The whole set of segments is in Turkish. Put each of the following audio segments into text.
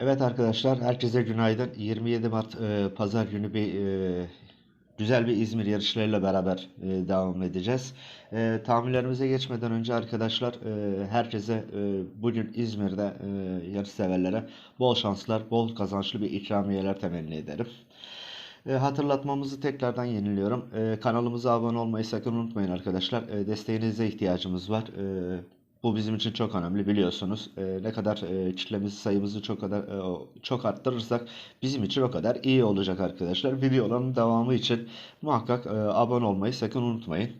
Evet arkadaşlar, herkese günaydın. 27 Mart e, Pazar günü bir e, güzel bir İzmir yarışlarıyla beraber e, devam edeceğiz. E, tahminlerimize geçmeden önce arkadaşlar, e, herkese e, bugün İzmir'de e, yarış severlere bol şanslar, bol kazançlı bir ikramiyeler temenni ederim. E, hatırlatmamızı tekrardan yeniliyorum. E, kanalımıza abone olmayı sakın unutmayın arkadaşlar. E, desteğinize ihtiyacımız var. E, bu bizim için çok önemli biliyorsunuz. E, ne kadar e, kitlemizi sayımızı çok kadar e, çok arttırırsak bizim için o kadar iyi olacak arkadaşlar. Videoların devamı için muhakkak e, abone olmayı sakın unutmayın.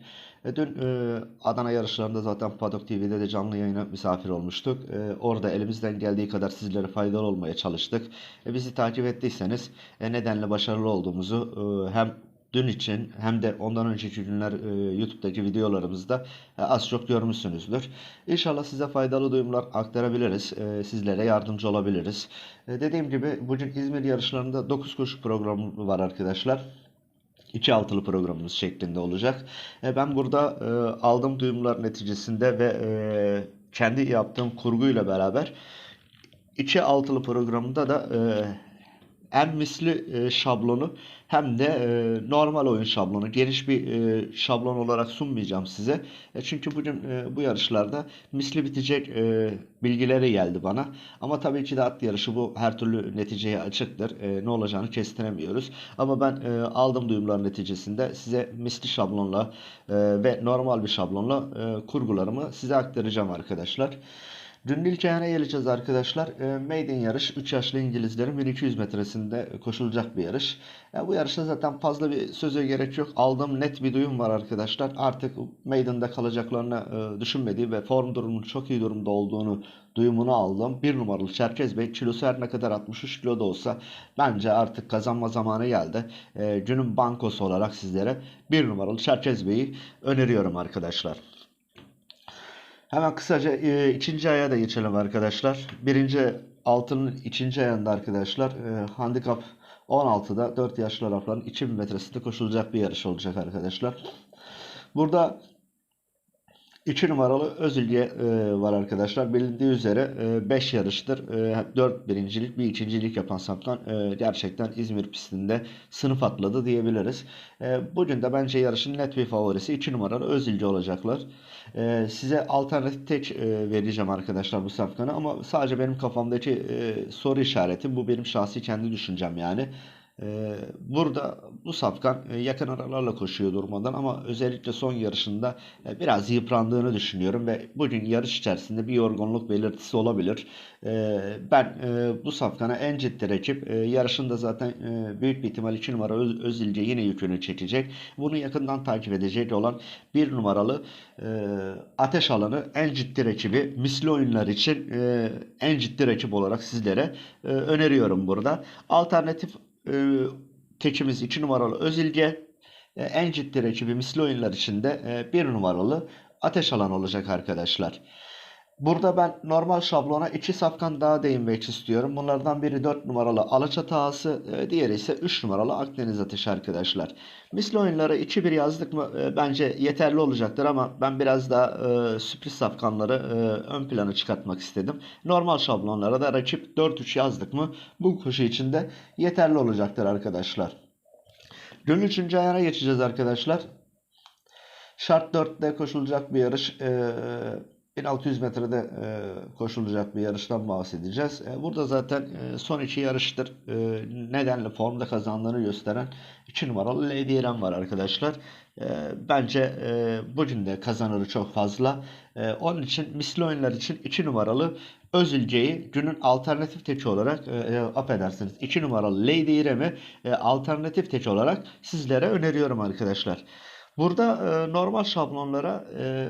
E, dün e, Adana yarışlarında zaten Paddock TV'de de canlı yayına misafir olmuştuk. E, orada elimizden geldiği kadar sizlere faydalı olmaya çalıştık. E, bizi takip ettiyseniz e, nedenle başarılı olduğumuzu e, hem dün için hem de ondan önceki günler e, YouTube'daki videolarımızda e, az çok görmüşsünüzdür. İnşallah size faydalı duyumlar aktarabiliriz. e, sizlere yardımcı olabiliriz. Dediğim gibi bugün İzmir yarışlarında 9 koşu programı var arkadaşlar. İki altılı programımız şeklinde olacak. Ben burada e, aldığım duyumlar neticesinde ve kendi yaptığım kurguyla beraber İki altılı programında da e, hem misli şablonu hem de e, normal oyun şablonu geniş bir e, şablon olarak sunmayacağım size. E, çünkü bugün e, bu yarışlarda misli bitecek e, bilgileri geldi bana. Ama tabii ki de at yarışı bu her türlü neticeye açıktır. E, ne olacağını kestiremiyoruz. Ama ben e, aldığım duyumlar neticesinde size misli şablonla e, ve normal bir şablonla e, kurgularımı size aktaracağım arkadaşlar. Dün ilk ayağına geleceğiz arkadaşlar. E, Maiden yarış 3 yaşlı İngilizlerin 1200 metresinde koşulacak bir yarış. Ya bu yarışta zaten fazla bir söze gerek yok. Aldığım net bir duyum var arkadaşlar. Artık Maiden'da kalacaklarını e, düşünmediği ve form durumunun çok iyi durumda olduğunu duyumunu aldım. Bir numaralı Çerkez Bey kilosu her ne kadar 63 kilo da olsa bence artık kazanma zamanı geldi. E, günün bankosu olarak sizlere bir numaralı Çerkez Bey'i öneriyorum arkadaşlar. Hemen kısaca e, ikinci aya da geçelim arkadaşlar. Birinci altının ikinci ayında arkadaşlar e, handikap 16'da 4 yaşlı Arapların 2000 metresinde koşulacak bir yarış olacak arkadaşlar. Burada 2 numaralı Özilge e, var arkadaşlar. Bilindiği üzere 5 yarıştır. 4 birincilik, bir ikincilik yapan Safkan e, gerçekten İzmir pistinde sınıf atladı diyebiliriz. E, bugün de bence yarışın net bir favorisi 2 numaralı Özilge olacaklar. E, size alternatif tek e, vereceğim arkadaşlar bu Safkan'a ama sadece benim kafamdaki e, soru işareti bu benim şahsi kendi düşüncem yani. Ee, burada bu safkan e, yakın aralarla koşuyor durmadan ama özellikle son yarışında e, biraz yıprandığını düşünüyorum ve bugün yarış içerisinde bir yorgunluk belirtisi olabilir. Ee, ben e, bu safkana en ciddi rakip yarışında zaten büyük bir ihtimal 2 numara Öz, Özilce yine yükünü çekecek. Bunu yakından takip edecek olan bir numaralı Ateş Alanı en ciddi rakibi misli oyunlar için en ciddi rakip olarak sizlere öneriyorum burada. Alternatif e, tekimiz 2 numaralı Özilge. E, en ciddi rakibi misli oyunlar içinde e, 1 numaralı Ateş Alan olacak arkadaşlar. Burada ben normal şablona iki safkan daha değinmek istiyorum. Bunlardan biri 4 numaralı Alaçatı Ağası, e, diğeri ise 3 numaralı Akdeniz Ateşi arkadaşlar. Misli oyunlara 2-1 yazdık mı e, bence yeterli olacaktır ama ben biraz daha e, sürpriz safkanları e, ön plana çıkartmak istedim. Normal şablonlara da rakip 4-3 yazdık mı bu koşu içinde yeterli olacaktır arkadaşlar. Günün 3. ayağına geçeceğiz arkadaşlar. Şart 4'te koşulacak bir yarış. Ee, 1600 metrede e, koşulacak bir yarıştan bahsedeceğiz. E, burada zaten e, son iki yarıştır nedenle formda kazandığını gösteren 2 numaralı Lady var arkadaşlar. Bence bugün de kazanırı çok fazla. Onun için misli oyunlar için 2 numaralı Özülce'yi günün alternatif teki olarak e, affedersiniz 2 numaralı Lady e, alternatif teki olarak sizlere öneriyorum arkadaşlar. Burada e, normal şablonlara e,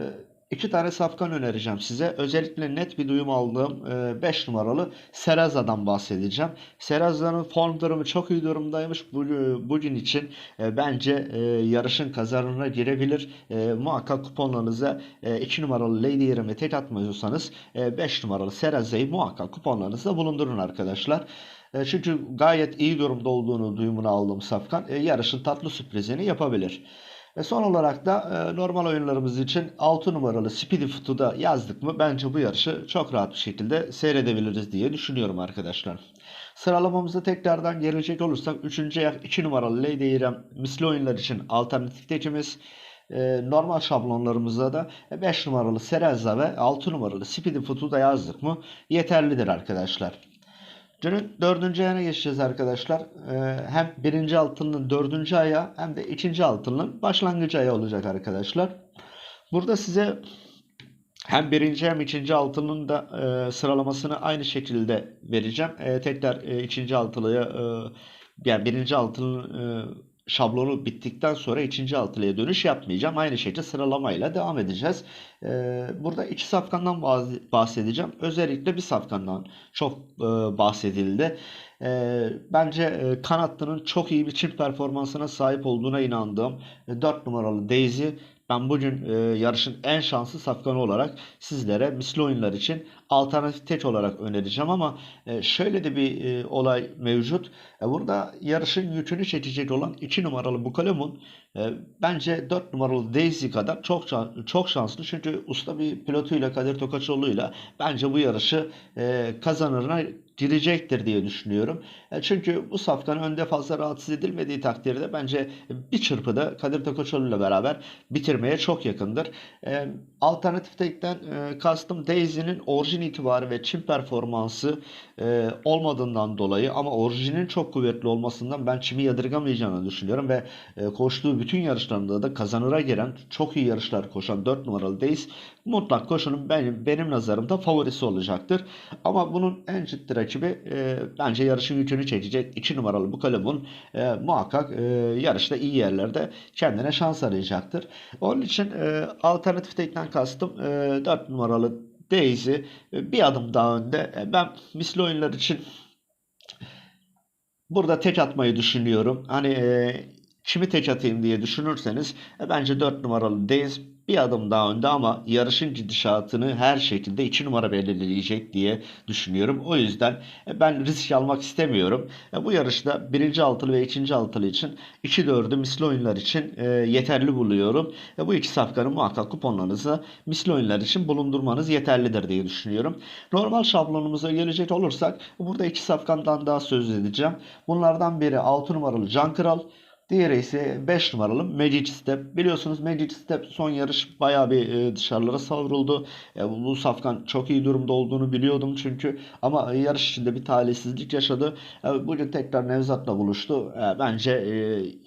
iki tane safkan önereceğim size. Özellikle net bir duyum aldığım 5 numaralı Seraza'dan bahsedeceğim. Seraza'nın form durumu çok iyi durumdaymış. Bu, bugün için e, bence e, yarışın kazanına girebilir. E, muhakkak kuponlarınıza 2 numaralı Lady yerine tek atmıyorsanız 5 numaralı Seraza'yı muhakkak kuponlarınızda bulundurun arkadaşlar. E, Çünkü gayet iyi durumda olduğunu duyumunu aldığım Safkan e, yarışın tatlı sürprizini yapabilir. E son olarak da e, normal oyunlarımız için 6 numaralı Speedy Foot'u da yazdık mı bence bu yarışı çok rahat bir şekilde seyredebiliriz diye düşünüyorum arkadaşlar. Sıralamamıza tekrardan gelecek olursak 3. ayak 2 numaralı Lady İrem misli oyunlar için alternatif tekimiz. E, normal şablonlarımızda da 5 numaralı Serezza ve 6 numaralı Speedy Foot'u da yazdık mı yeterlidir arkadaşlar. Dördüncü ayına geçeceğiz arkadaşlar. Ee, hem birinci altının dördüncü aya hem de ikinci altının başlangıcı aya olacak arkadaşlar. Burada size hem birinci hem ikinci altının da e, sıralamasını aynı şekilde vereceğim. E, tekrar e, ikinci altılıya e, yani birinci altının şablonu bittikten sonra ikinci altılıya dönüş yapmayacağım. Aynı şekilde sıralamayla devam edeceğiz. Ee, burada iki safkandan bahs- bahsedeceğim. Özellikle bir safkandan çok e, bahsedildi. Ee, bence e, kanatlının çok iyi bir çift performansına sahip olduğuna inandığım 4 numaralı Daisy ben bugün e, yarışın en şanslı safkanı olarak sizlere misli oyunlar için alternatif olarak önereceğim ama e, şöyle de bir e, olay mevcut. E, burada yarışın yükünü çekecek olan 2 numaralı Bukalemun bence 4 numaralı Daisy kadar çok çok şanslı. Çünkü usta bir pilotuyla Kadir Tokaçoğlu'yla bence bu yarışı kazanırına girecektir diye düşünüyorum. Çünkü bu safkan önde fazla rahatsız edilmediği takdirde bence bir çırpıda Kadir Tokaçoğlu ile beraber bitirmeye çok yakındır. Alternatif tekten kastım Daisy'nin orijin itibarı ve çim performansı e, olmadığından dolayı ama orijinin çok kuvvetli olmasından ben çimi yadırgamayacağını düşünüyorum ve e, koştuğu bütün yarışlarında da kazanıra gelen çok iyi yarışlar koşan 4 numaralı Daisy mutlak koşunun benim, benim nazarımda favorisi olacaktır. Ama bunun en ciddi rakibi e, bence yarışın yükünü çekecek 2 numaralı bu kalemun e, muhakkak e, yarışta iyi yerlerde kendine şans arayacaktır. Onun için e, alternatif tekten kastım e, 4 numaralı Daisy e, bir adım daha önde. E, ben misli oyunlar için burada tek atmayı düşünüyorum. Hani e, kimi tek atayım diye düşünürseniz e, bence 4 numaralı Daisy bir adım daha önde ama yarışın gidişatını her şekilde 2 numara belirleyecek diye düşünüyorum. O yüzden e, ben risk almak istemiyorum. E, Bu yarışta birinci altılı ve ikinci altılı için 2-4'ü misli oyunlar için e, yeterli buluyorum. Bu iki safkanı muhakkak kuponlarınızı misli oyunlar için bulundurmanız yeterlidir diye düşünüyorum. Normal şablonumuza gelecek olursak burada iki safkandan daha söz edeceğim. Bunlardan biri 6 numaralı Can Kral. Diğeri ise 5 numaralı Magic Step. Biliyorsunuz Magic Step son yarış bayağı bir e, dışarılara savruldu. E, bu safkan çok iyi durumda olduğunu biliyordum çünkü. Ama yarış içinde bir talihsizlik yaşadı. E, bugün tekrar Nevzat'la buluştu. Bence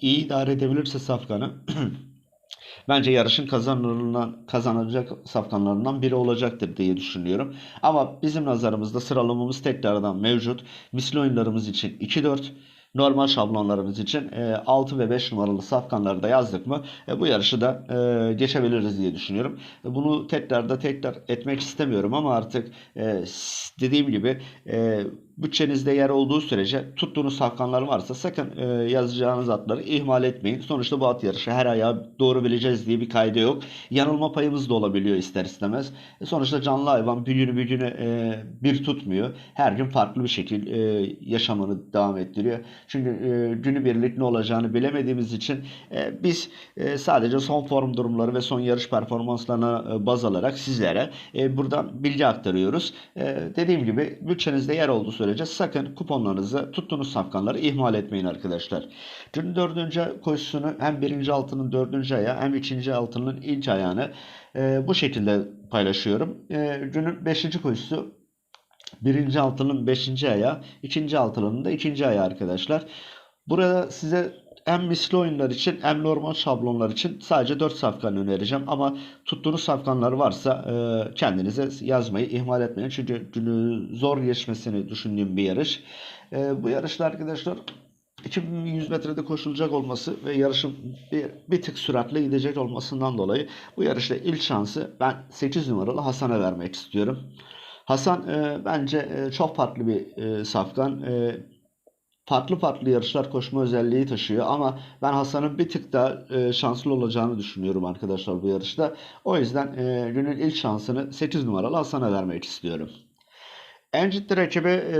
iyi idare edebilirse safkanı Bence yarışın kazanırından, kazanacak safkanlarından biri olacaktır diye düşünüyorum. Ama bizim nazarımızda sıralamamız tekrardan mevcut. Misli oyunlarımız için 2-4, normal şablonlarımız için e, 6 ve 5 numaralı safkanları da yazdık mı e, bu yarışı da e, geçebiliriz diye düşünüyorum. E, Bunu tekrar da tekrar etmek istemiyorum ama artık dediğim gibi e, bütçenizde yer olduğu sürece tuttuğunuz safkanlar varsa sakın e, yazacağınız atları ihmal etmeyin. Sonuçta bu at yarışı her ayağı doğru bileceğiz diye bir kaydı yok. Yanılma payımız da olabiliyor ister istemez. E, sonuçta canlı hayvan bir günü bir günü e, bir tutmuyor. Her gün farklı bir şekil e, yaşamını devam ettiriyor. Çünkü e, günübirlik ne olacağını bilemediğimiz için e, biz e, sadece son form durumları ve son yarış performanslarına e, baz alarak sizlere e, buradan bilgi aktarıyoruz. E, dediğim gibi bütçenizde yer olduğu sürece sakın kuponlarınızı tuttuğunuz safkanları ihmal etmeyin arkadaşlar. Günün dördüncü koşusunu hem birinci altının dördüncü ayağı hem ikinci altının ilk ayağını e, bu şekilde paylaşıyorum. E, günün beşinci koşusu birinci altının beşinci ayağı, ikinci altının da ikinci ayağı arkadaşlar. Burada size hem misli oyunlar için hem normal şablonlar için sadece 4 safkan önereceğim. Ama tuttuğunuz safkanlar varsa e, kendinize yazmayı ihmal etmeyin. Çünkü günü zor geçmesini düşündüğüm bir yarış. E, bu yarışta arkadaşlar 2100 metrede koşulacak olması ve yarışın bir, bir tık süratle gidecek olmasından dolayı bu yarışta ilk şansı ben 8 numaralı Hasan'a vermek istiyorum. Hasan e, bence e, çok farklı bir e, safkan. E, farklı farklı yarışlar koşma özelliği taşıyor ama ben Hasan'ın bir tık daha e, şanslı olacağını düşünüyorum arkadaşlar bu yarışta. O yüzden e, günün ilk şansını 8 numaralı Hasan'a vermek istiyorum. En ciddi rakibi e,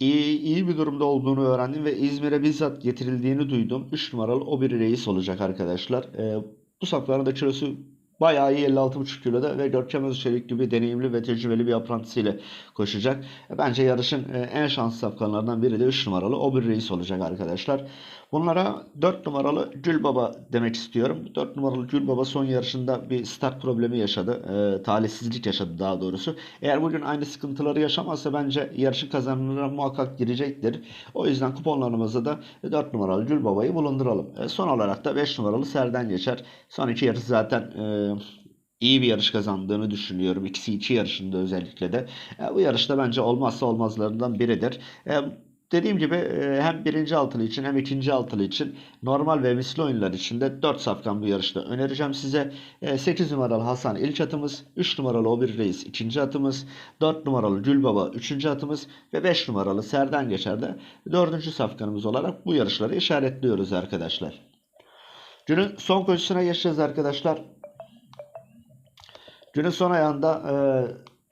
iyi, iyi bir durumda olduğunu öğrendim ve İzmir'e bizzat getirildiğini duydum. 3 numaralı o bir reis olacak arkadaşlar. E, bu safların da kilosu bayağı iyi 56,5 kiloda ve Görkem Özçelik gibi deneyimli ve tecrübeli bir aprantisiyle koşacak. E, Bence yarışın e, en şanslı safkanlardan biri de 3 numaralı o bir reis olacak arkadaşlar. Bunlara 4 numaralı Gülbaba demek istiyorum. 4 numaralı Gülbaba son yarışında bir start problemi yaşadı. E, talihsizlik yaşadı daha doğrusu. Eğer bugün aynı sıkıntıları yaşamazsa bence yarışın kazanımına muhakkak girecektir. O yüzden kuponlarımızda da 4 numaralı Gülbaba'yı bulunduralım. E, son olarak da 5 numaralı Serden geçer. Son iki yarış zaten e, iyi bir yarış kazandığını düşünüyorum. İkisi iki yarışında özellikle de. E, bu yarışta bence olmazsa olmazlarından biridir. E, dediğim gibi e, hem birinci altılı için hem ikinci altılı için normal ve misli oyunlar için de 4 safkan bu yarışta önereceğim size. E, 8 numaralı Hasan ilk atımız, 3 numaralı Obir Reis ikinci atımız, 4 numaralı Gülbaba üçüncü atımız ve 5 numaralı Serden Geçer de dördüncü safkanımız olarak bu yarışları işaretliyoruz arkadaşlar. Günün son koşusuna geçeceğiz arkadaşlar. Günün son ayağında e,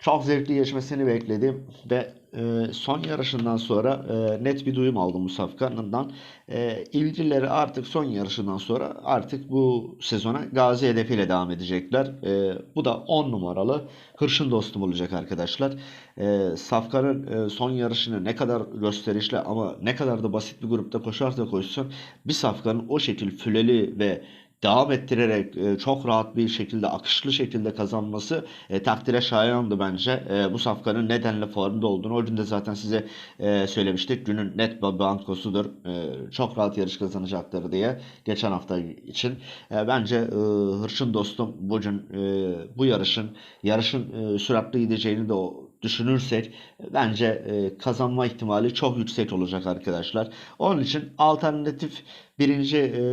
çok zevkli geçmesini bekledim ve e, son yarışından sonra e, net bir duyum aldım bu safkanından. E, ilgilileri artık son yarışından sonra artık bu sezona Gazi hedefiyle devam edecekler. E, bu da 10 numaralı hırşın dostum olacak arkadaşlar. E, Safkan'ın e, son yarışını ne kadar gösterişli ama ne kadar da basit bir grupta koşarsa koşsun bir Safkan'ın o şekil füleli ve devam ettirerek e, çok rahat bir şekilde akışlı şekilde kazanması e, takdire şayandı bence. E, bu safkanın nedenle formda olduğunu o gün de zaten size e, söylemiştik. Günün net bankosudur. E, çok rahat yarış kazanacaktır diye geçen hafta için. E, bence e, Hırçın dostum bugün e, bu yarışın yarışın e, süratli gideceğini de o düşünürsek bence e, kazanma ihtimali çok yüksek olacak arkadaşlar. Onun için alternatif birinci e,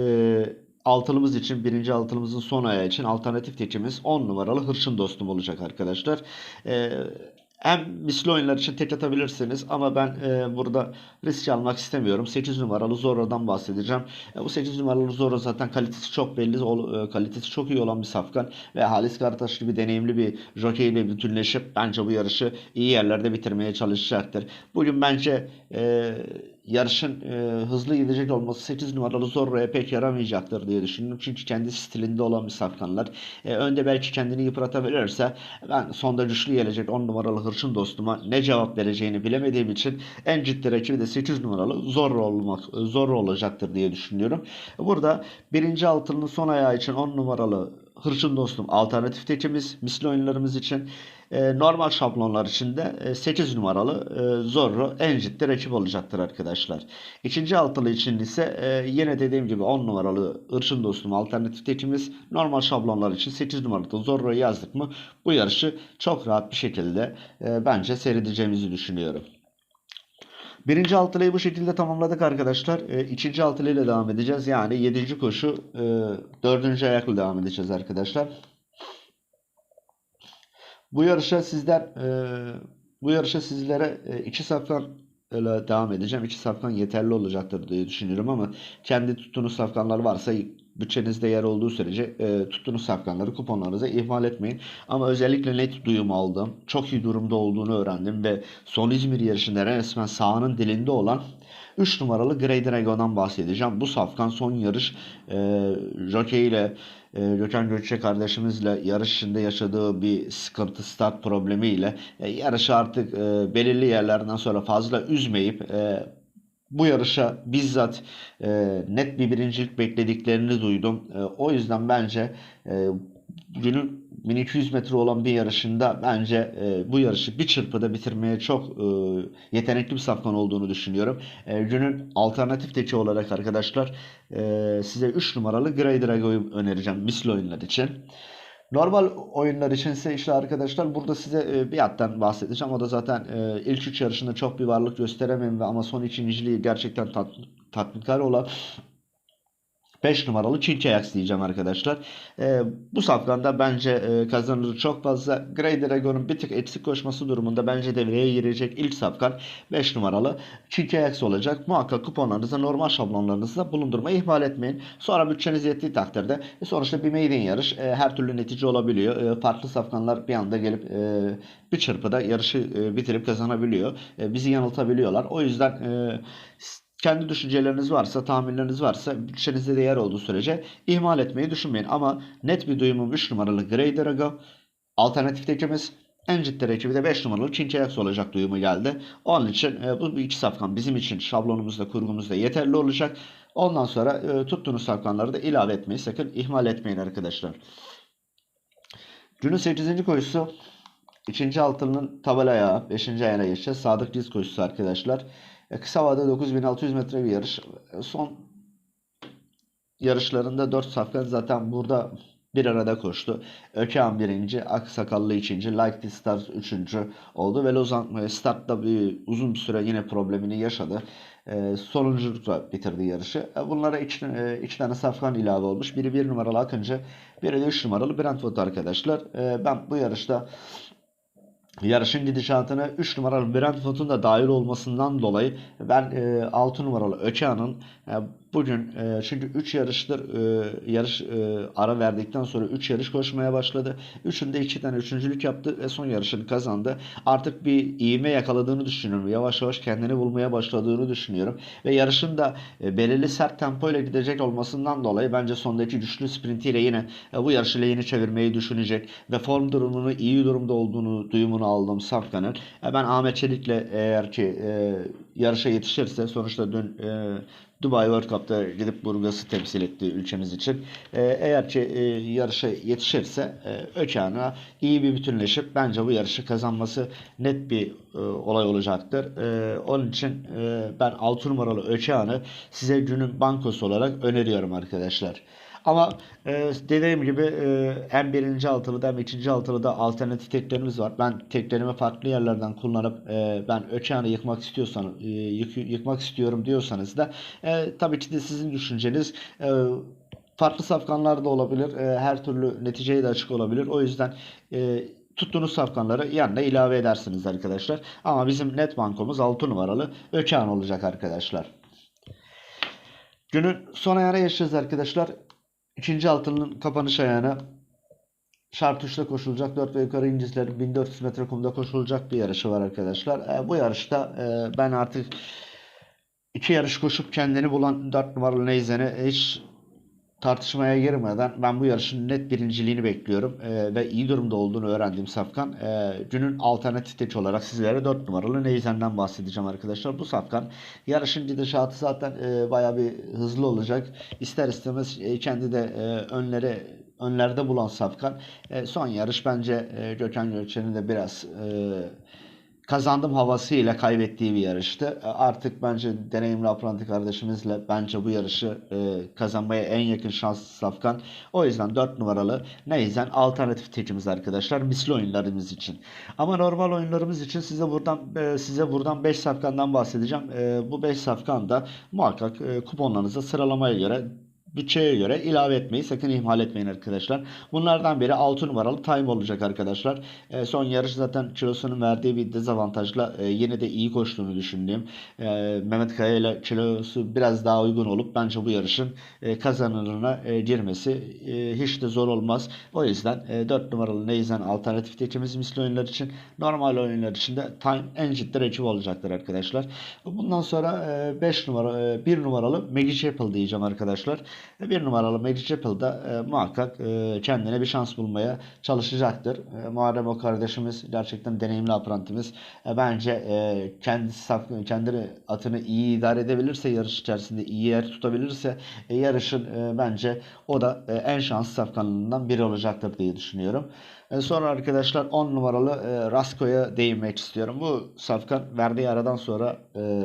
altılımız için birinci altılımızın son ayağı için alternatif tekimiz 10 numaralı hırçın dostum olacak arkadaşlar. Ee, hem misli oyunlar için tek atabilirsiniz ama ben e, burada risk almak istemiyorum. 8 numaralı Zorro'dan bahsedeceğim. E, bu 8 numaralı Zorro zaten kalitesi çok belli. O, e, kalitesi çok iyi olan bir safkan ve Halis Karataş gibi deneyimli bir jockey ile bütünleşip bence bu yarışı iyi yerlerde bitirmeye çalışacaktır. Bugün bence e, yarışın e, hızlı gidecek olması 8 numaralı Zorro'ya pek yaramayacaktır diye düşünüyorum. Çünkü kendi stilinde olan bir safkanlar. E, önde belki kendini yıpratabilirse ben sonda güçlü gelecek 10 numaralı hırçın dostuma ne cevap vereceğini bilemediğim için en ciddi rakibi de 8 numaralı Zorro olmak Zorro olacaktır diye düşünüyorum. Burada birinci altının son ayağı için 10 numaralı Hırçın dostum alternatif tekimiz misli oyunlarımız için e, normal şablonlar için de e, 8 numaralı e, Zorro en ciddi rakip olacaktır arkadaşlar. İkinci altılı için ise e, yine dediğim gibi 10 numaralı Hırçın dostum alternatif tekimiz normal şablonlar için 8 numaralı Zorro'yu yazdık mı bu yarışı çok rahat bir şekilde e, bence seyredeceğimizi düşünüyorum. Birinci altılıyı bu şekilde tamamladık arkadaşlar. E, ikinci altılıyla devam edeceğiz. Yani yedinci koşu dördüncü ayakla devam edeceğiz arkadaşlar. Bu yarışa sizler e, bu yarışa sizlere e, iki safkan ile devam edeceğim. İki safkan yeterli olacaktır diye düşünüyorum ama kendi tuttuğunuz safkanlar varsa bütçenizde yer olduğu sürece e, tuttuğunuz safkanları kuponlarınıza ihmal etmeyin. Ama özellikle net duyum aldım. Çok iyi durumda olduğunu öğrendim ve son İzmir yarışında resmen sahanın dilinde olan 3 numaralı Grey Dragon'dan bahsedeceğim. Bu safkan son yarış e, jockey ile e, Gökhan Gökçe kardeşimizle yarış içinde yaşadığı bir sıkıntı start problemiyle e, yarışı artık e, belirli yerlerden sonra fazla üzmeyip e, bu yarışa bizzat e, net bir birincilik beklediklerini duydum. E, o yüzden bence e, günün 1200 metre olan bir yarışında bence e, bu yarışı bir çırpıda bitirmeye çok e, yetenekli bir safkan olduğunu düşünüyorum. E, günün alternatif teki olarak arkadaşlar e, size 3 numaralı Grey Drago'yu önereceğim misli oyunlar için. Normal oyunlar içinse işte arkadaşlar burada size e, bir attan bahsedeceğim. O da zaten e, ilk üç yarışında çok bir varlık gösteremem ve ama son ikinciliği gerçekten tat, tatminkar olan 5 numaralı Çinçe Ajax diyeceğim arkadaşlar. Ee, bu safkanda bence e, kazanır çok fazla. Grey Dragon'un bir tık eksik koşması durumunda bence devreye girecek ilk safkan 5 numaralı Çinçe Ajax olacak. Muhakkak kuponlarınızda normal şablonlarınızda bulundurmayı ihmal etmeyin. Sonra bütçeniz yettiği takdirde e, sonuçta bir maiden yarış e, her türlü netice olabiliyor. E, farklı safkanlar bir anda gelip e, bir çırpıda yarışı e, bitirip kazanabiliyor. E, bizi yanıltabiliyorlar. O yüzden e, kendi düşünceleriniz varsa, tahminleriniz varsa bütçenizde de yer olduğu sürece ihmal etmeyi düşünmeyin. Ama net bir duyumum 3 numaralı Grey Drago. Alternatif tekimiz en ciddi rakibi de 5 numaralı Çinçe Ajax olacak duyumu geldi. Onun için e, bu iki safkan bizim için şablonumuzda, kurgumuzda yeterli olacak. Ondan sonra e, tuttuğunuz safkanları da ilave etmeyi sakın ihmal etmeyin arkadaşlar. Günün 8. koşusu 2. altının tabela ayağı 5. ayağına geçeceğiz. Sadık Diz koşusu arkadaşlar. E, kısa vadede 9600 metre bir yarış. E, son yarışlarında 4 safkan zaten burada bir arada koştu. Ökehan birinci, Aksakallı ikinci, Like the Stars üçüncü oldu ve Lozan e, startta bir uzun süre yine problemini yaşadı. E, sonunculukla bitirdi yarışı. E, bunlara iki, e, iki tane safkan ilave olmuş. Biri bir numaralı Akıncı, biri de üç numaralı Brentford arkadaşlar. E, ben bu yarışta Yarışın gidişatına 3 numaralı Brentford'un da dahil olmasından dolayı ben e, 6 numaralı Ökehan'ın e, bugün e, çünkü 3 yarıştır e, yarış e, ara verdikten sonra 3 yarış koşmaya başladı. Üçünde 2 tane üçüncülük yaptı ve son yarışını kazandı. Artık bir ivme yakaladığını düşünüyorum. Yavaş yavaş kendini bulmaya başladığını düşünüyorum. Ve yarışın da e, belirli sert tempoyla gidecek olmasından dolayı bence sondaki güçlü sprintiyle yine e, bu yarışı lehine çevirmeyi düşünecek ve form durumunu iyi durumda olduğunu duyumunu aldım Safkan'ın. E, ben Ahmet Çelik'le eğer ki e, yarışa yetişirse sonuçta dün e, Dubai World Cup'ta gidip Burgas'ı temsil etti ülkemiz için. E, eğer ki e, yarışa yetişirse e, Ökehan'a iyi bir bütünleşip bence bu yarışı kazanması net bir e, olay olacaktır. E, onun için e, ben 6 numaralı Ökehan'ı size günün bankosu olarak öneriyorum arkadaşlar. Ama e, dediğim gibi e, hem birinci altılıda hem ikinci altılıda alternatif teklerimiz var. Ben teklerimi farklı yerlerden kullanıp e, ben Ökehan'ı yıkmak istiyorsanız e, yık, yıkmak istiyorum diyorsanız da e, tabii ki de sizin düşünceniz e, farklı safkanlar da olabilir. E, her türlü neticeye de açık olabilir. O yüzden e, tuttuğunuz safkanları yanına ilave edersiniz arkadaşlar. Ama bizim net bankomuz 6 numaralı Ökehan olacak arkadaşlar. Günün son ayağına yaşayacağız arkadaşlar. İkinci altının kapanış ayağına şart uçta koşulacak 4 ve yukarı İngilizlerin 1400 metre kumda koşulacak bir yarışı var arkadaşlar. E, bu yarışta e, ben artık iki yarış koşup kendini bulan 4 numaralı Neyzen'i hiç tartışmaya girmeden ben bu yarışın net birinciliğini bekliyorum E, ve iyi durumda olduğunu öğrendiğim Safkan e, günün alternatif tek olarak sizlere 4 numaralı Neyzen'den bahsedeceğim arkadaşlar. Bu Safkan yarışın gidişatı zaten e, baya bir hızlı olacak. İster istemez e, kendi de e, önlere önlerde bulan Safkan. E, son yarış bence e, Gökhan Gökçen'in de biraz e, kazandım havasıyla kaybettiği bir yarıştı. E, Artık bence deneyimli apranti kardeşimizle bence bu yarışı e, kazanmaya en yakın şans Safkan. O yüzden 4 numaralı Neyzen alternatif tekimiz arkadaşlar misli oyunlarımız için. Ama normal oyunlarımız için size buradan e, size buradan 5 safkandan bahsedeceğim. E, bu 5 safkan da muhakkak e, kuponlarınıza sıralamaya göre bütçeye göre ilave etmeyi sakın ihmal etmeyin arkadaşlar. Bunlardan biri 6 numaralı time olacak arkadaşlar. E, son yarış zaten kilosunun verdiği bir dezavantajla e, yine de iyi koştuğunu düşündüğüm e, Mehmet Kaya ile kilosu biraz daha uygun olup bence bu yarışın e, kazanırına e, girmesi e, hiç de zor olmaz. O yüzden e, 4 numaralı Neyzen alternatif tekimiz misli oyunlar için normal oyunlar için de time en ciddi rakip olacaktır arkadaşlar. Bundan sonra 5 numara 1 numaralı Maggie Chapel diyeceğim arkadaşlar. Bir numaralı Mary Chapel da e, muhakkak e, kendine bir şans bulmaya çalışacaktır. E, Muharrem o kardeşimiz gerçekten deneyimli aprantimiz. E, bence e, kendi saf- kendi atını iyi idare edebilirse yarış içerisinde iyi yer tutabilirse e, yarışın e, bence o da e, en şanslı safkanlarından biri olacaktır diye düşünüyorum. E, sonra arkadaşlar 10 numaralı e, Rasko'ya değinmek istiyorum. Bu safkan verdiği aradan sonra e,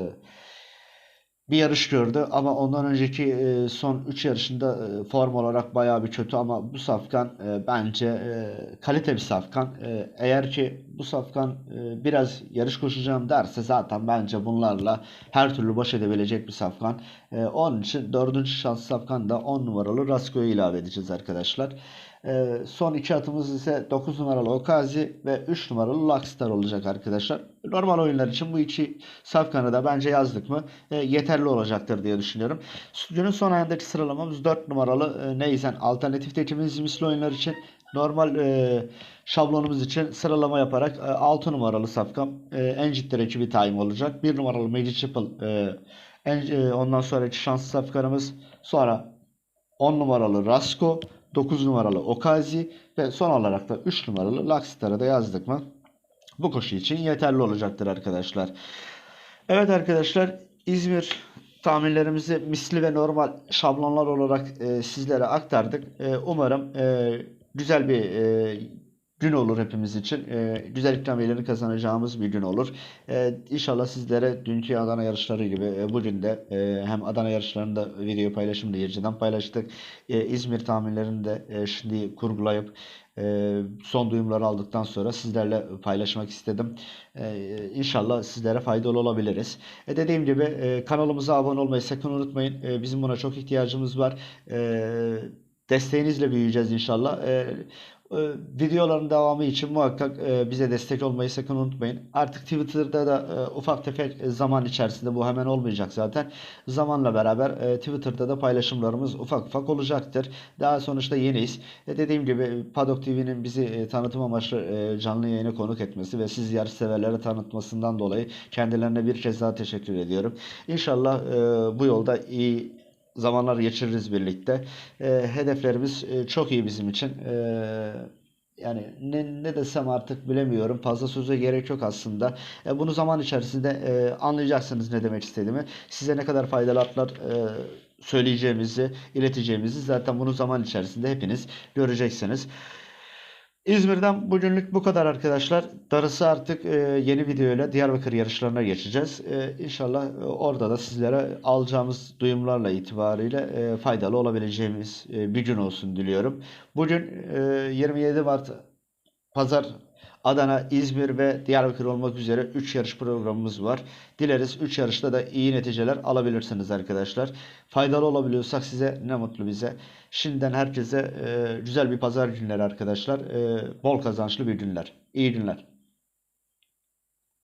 bir yarış gördü ama ondan önceki e, son 3 yarışında e, form olarak bayağı bir kötü ama bu safkan e, bence kalite bir safkan. Eğer ki bu safkan biraz yarış koşacağım derse zaten bence bunlarla her türlü baş edebilecek bir safkan. E, onun için dördüncü şans safkan da 10 numaralı Rasko'yu ilave edeceğiz arkadaşlar. E, son iki atımız ise 9 numaralı Okazi ve 3 numaralı Luckstar olacak arkadaşlar. Normal oyunlar için bu iki safkanı da bence yazdık mı e, yeterli olacaktır diye düşünüyorum. Günün son ayındaki sıralamamız 4 numaralı e, Neyzen alternatif tekimiz misli oyunlar için normal e, şablonumuz için sıralama yaparak e, 6 numaralı safkam e, Encitler ekibi time olacak. 1 numaralı Magic Triple e, en, e, ondan sonraki şanslı safkanımız sonra 10 numaralı Rasko 9 numaralı Okazi ve son olarak da 3 numaralı Luckstar'ı da yazdık mı? Bu koşu için yeterli olacaktır arkadaşlar. Evet arkadaşlar İzmir tahminlerimizi misli ve normal şablonlar olarak e, sizlere aktardık. E, umarım e, güzel bir e, gün olur hepimiz için. E, güzel ikramiyelerini kazanacağımız bir gün olur. E, inşallah sizlere dünkü Adana yarışları gibi e, bugün de e, hem Adana yarışlarında video paylaşımda yerciden paylaştık. E, İzmir tahminlerini de e, şimdi kurgulayıp e, son duyumları aldıktan sonra sizlerle paylaşmak istedim. E, inşallah sizlere faydalı olabiliriz. E, dediğim gibi e, kanalımıza abone olmayı sakın unutmayın. E, bizim buna çok ihtiyacımız var. E, desteğinizle büyüyeceğiz inşallah. E, videoların devamı için muhakkak e, bize destek olmayı sakın unutmayın. Artık Twitter'da da e, ufak tefek zaman içerisinde bu hemen olmayacak zaten. Zamanla beraber e, Twitter'da da paylaşımlarımız ufak ufak olacaktır. Daha sonuçta yeniyiz. Dediğim gibi Paddock TV'nin bizi tanıtım amaçlı canlı yayına konuk etmesi ve siz yarış severlere tanıtmasından dolayı kendilerine bir kez daha teşekkür ediyorum. İnşallah bu yolda iyi zamanlar geçiririz birlikte. E, hedeflerimiz e, çok iyi bizim için. E, yani ne, ne desem artık bilemiyorum. Fazla söze gerek yok aslında. E, bunu zaman içerisinde e, anlayacaksınız ne demek istediğimi. Size ne kadar faydalı atlar e, söyleyeceğimizi, ileteceğimizi zaten bunu zaman içerisinde hepiniz göreceksiniz. İzmir'den bugünlük bu kadar arkadaşlar. Darısı artık e, yeni videoyla Diyarbakır yarışlarına geçeceğiz. E, inşallah e, orada da sizlere alacağımız duyumlarla itibariyle faydalı olabileceğimiz bir gün olsun diliyorum. Bugün e, 27 Mart Pazar Adana, İzmir ve Diyarbakır olmak üzere 3 yarış programımız var. Dileriz 3 yarışta da iyi neticeler alabilirsiniz arkadaşlar. Faydalı olabiliyorsak size ne mutlu bize. Şimdiden herkese e, güzel bir pazar günleri arkadaşlar. E, bol kazançlı bir günler. İyi günler.